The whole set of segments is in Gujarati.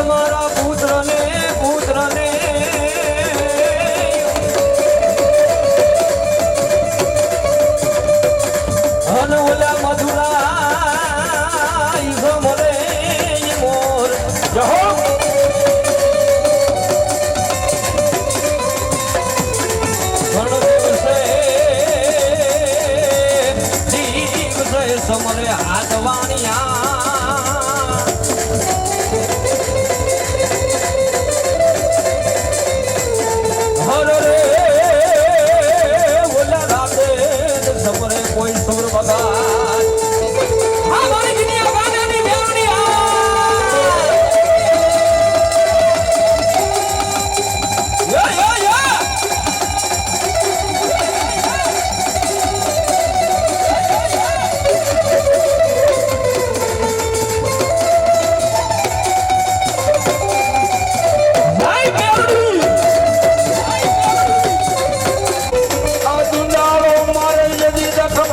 તમારા પુત્રને પુત્રને. હનુલા મધુરા ગમરે મોર. જહો સમરે હાથ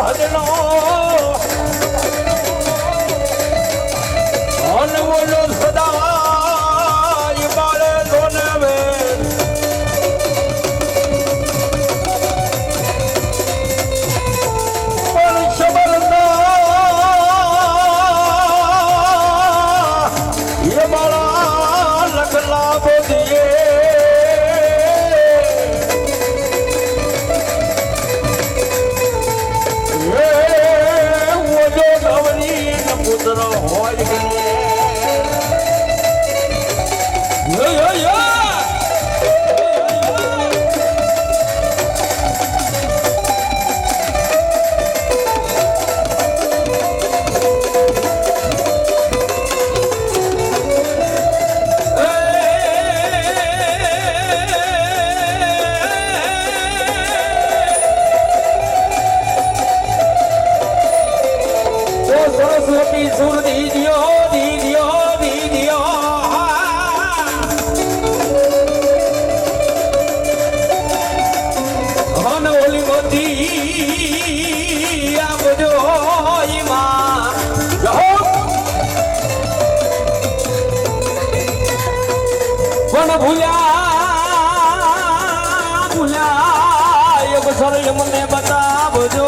હરણો ઓલી મોતી આ બધો પણ ભૂલ્યા ભૂલ્યા મને બતાવજો.